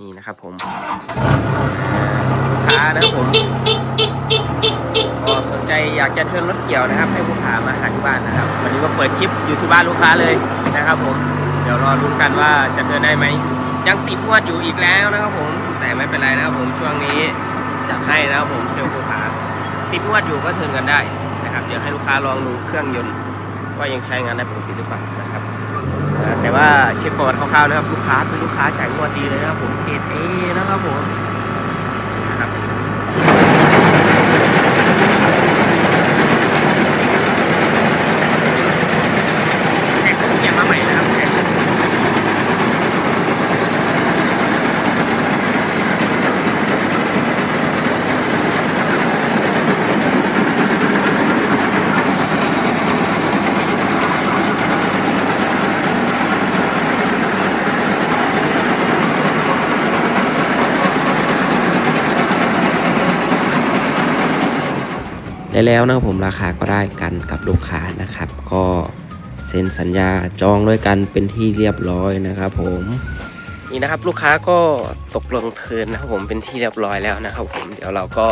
นี่นะครับผมลูกค้านะครับผมก็สนใจอยากจะเทิร์นรถเกี่ยวนะครับ ให้ลูกค้ามาหาที่บ้านนะครับ วันนี้ก็เปิดคลิปอยู่ที่บ้านลูกค้าเลยนะครับ ผมเดี๋ยวรอลุ้กันว่าจะเทิร์นได้ไหมยังติดงวดอยู่อีกแล้วนะครับผมแต่ไม่เป็นไรนะครับผมช่วงนี้จัดให้นะครับผมเซลล์ลูกค้าติดงวดอยู่ก็เทิร์นกันได้นะครับเดี๋ยวให้ลูกค้าลองดูเครื่องยนต์ว่ายังใช้งานได้ปกติหรือเปล่านะครับ แต่ว่าเช็คประวัติคร่าวๆนะครับลูกค้าเป็นลูกค้าจ่ายงวดดีเลยนะครับผมเจ็ดเอนะครับผมนะครับแท็กเปลี่ยนมาใหม่นะครับแท็ก ได้แล้วนะครับผมราคาก็ได้กันกับลูกค้านะครับ ก็เซ็นสัญญาจองด้วยกันเป็นที่เรียบร้อยนะครับผมนี่นะครับลูกค้าก็ตกลงเทินนะครับผมเป็นที่เรียบร้อยแล้วนะครับผมเดี๋ยวเราก็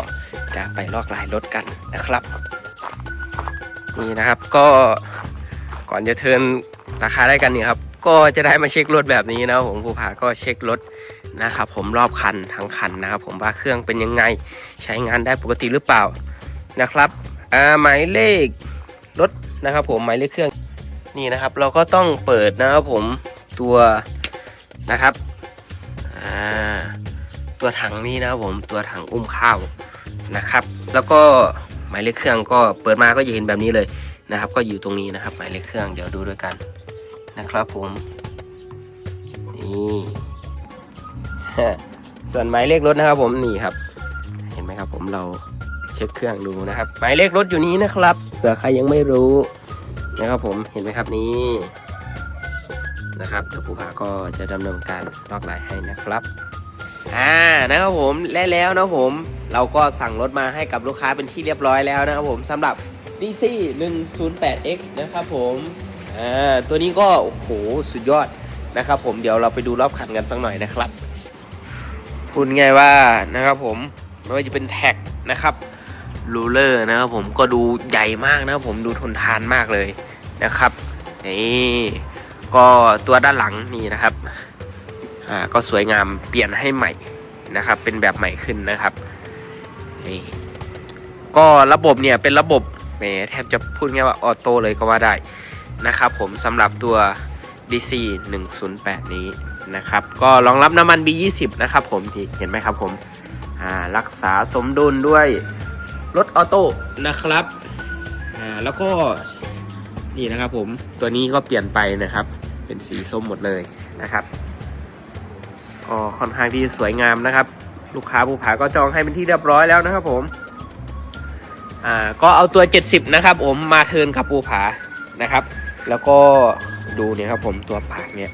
จะไปลอกลายรถกันนะครับ นี่นะครับก็ก่อนจะเทินราคาได้กันเนี่ยครับก็จะได้มาเช็ครถแบบนี้นะครับผมผู้พาก็เช็ครถนะครับผมรอบคันทั้งคันนะครับผมว่าเครื่องเป็นยังไงใช้งานได้ปกติหรือเปล่า นะครับอ่าหมายเลขรถนะครับ ผมหมายเลขเครื่องนี่นะครับ เราก็ต้องเปิดนะครับผมตัวนะครับอ่าตัวถังนี้นะครับผมตัวถังอุ้มข้าวนะครับ แล้วก็หมายเลขเครื่องก็เปิดมาก็จะเห็นแบบนี้เลยนะครับ ก็อยู่ตรงนี้นะครับ หมายเลขเครื่องเดี๋ยวดูด้วยกันนะครับผมนี่ส่วนหมายเลขรถนะครับผมนี่ครับ เห็นไหมครับผมเรา เช็คเครื่องดูนะครับหมายเลขรถอยู่นี้นะครับเผื่อใครยังไม่รู้นะครับผมเห็นไหมครับนี้นะครับเดี๋ยวผู้พาก็จะดำเนินการลอกลายให้นะครับอ่านะครับผมและแล้วนะครับผมเราก็สั่งรถมาให้กับลูกค้าเป็นที่เรียบร้อยแล้วนะครับผมสำหรับ DC 108X นะครับผมอ่าตัวนี้ก็โอ้โหสุดยอดนะครับผมเดี๋ยวเราไปดูรอบคันกันสักหน่อยนะครับพูดง่ายว่านะครับผมไม่ว่าจะเป็นแท็กนะครับ รูเลอร์นะครับผมก็ดูใหญ่มากนะครับผมดูทนทานมากเลยนะครับนี่ก็ตัวด้านหลังนี่นะครับอ่าก็สวยงามเปลี่ยนให้ใหม่นะครับ เป็นแบบใหม่ขึ้นนะครับนี่ก็ระบบเนี่ยเป็นระบบแหมแทบจะพูดง่ายว่าออโต้เลยก็ว่าได้นะครับผมสำหรับตัว DC 108 นี้นะครับ ก็รองรับน้ำมัน B20 นะครับผมเห็นไหมครับผมอ่ารักษาสมดุลด้วย รถออโต้นะครับอ่าแล้วก็นี่นะครับผมตัวนี้ก็เปลี่ยนไปนะครับ เป็นสีส้มหมดเลยนะครับก็ค่อนข้างที่สวยงามนะครับ ลูกค้าผู้ผาก็จองให้เป็นที่เรียบร้อยแล้วนะครับผมอ่าก็เอาตัว 70 นะครับ ผมมาเทินกับภูผานะครับ แล้วก็ดูเนี่ยครับผมตัวปากเนี่ย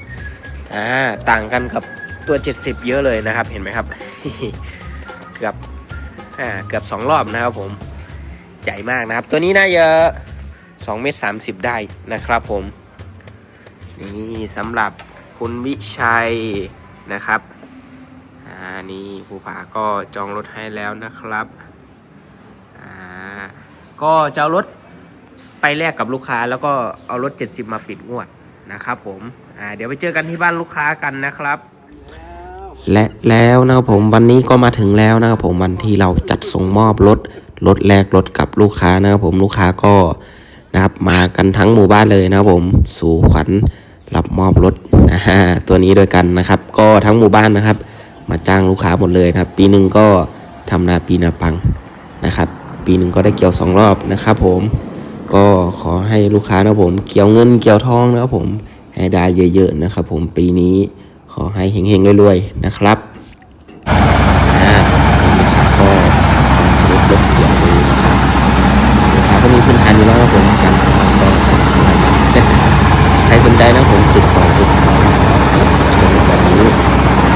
อ่าต่างกันกับตัว 70 เยอะเลยนะครับ เห็นไหมครับ เกือบ อ่าเกือบสองรอบนะครับผมใหญ่มากนะครับ ตัวนี้น่าจะสองเมตรสามสิบได้นะครับผม นี่สำหรับคุณวิชัยนะครับอ่านี่ภูผาก็จองรถให้แล้วนะครับอ่าก็จะเอารถไปแลกกับลูกค้าแล้วก็เอารถ 70 มาปิดงวดนะครับผม อ่า เดี๋ยวไปเจอกันที่บ้านลูกค้ากันนะครับ และแล้วนะครับผมวันนี้ก็มาถึงแล้วนะครับผมวันที่เราจัดส่งมอบรถรถแลกรถกับลูกค้านะครับผมลูกค้าก็นะครับมากันทั้งหมู่บ้านเลยนะครับผมสู่ขวัญรับมอบรถนะฮะตัวนี้ด้วยกันนะครับ ก็ทั้งหมู่บ้านนะครับ มาจ้างลูกค้าหมดเลยนะครับ ปีหนึ่งก็ทำนาปีนาปังนะครับ ปีหนึ่งก็ได้เกี่ยวสองรอบนะครับผมก็ขอให้ลูกค้านะครับผม เกี่ยวเงินเกี่ยวทองนะครับผมให้ได้เยอะๆนะครับผมปีนี้ ขอให้เฮงๆรวยๆนะครับอ่าก็รถรถเกี่ยวดูนะครับลูกค้าก็มีพื้นฐานอยู่แล้วครับผมการสมัครก็สมัครสมัคใครสนใจนะผมติดต่อผมได้นะครับเชิญแบบนี้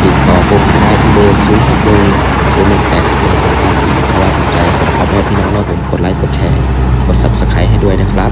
ติดต่อผมได้ที่เบอร์ศูนย์หกหนึ่งศูนย์หนึ่งแปดศูนย์สาสี่ถ้าว่าสนใจก็ขอให้พี่น้องนะผมกดไลค์กดแชร์กด subscribe ให้ด้วยนะครับ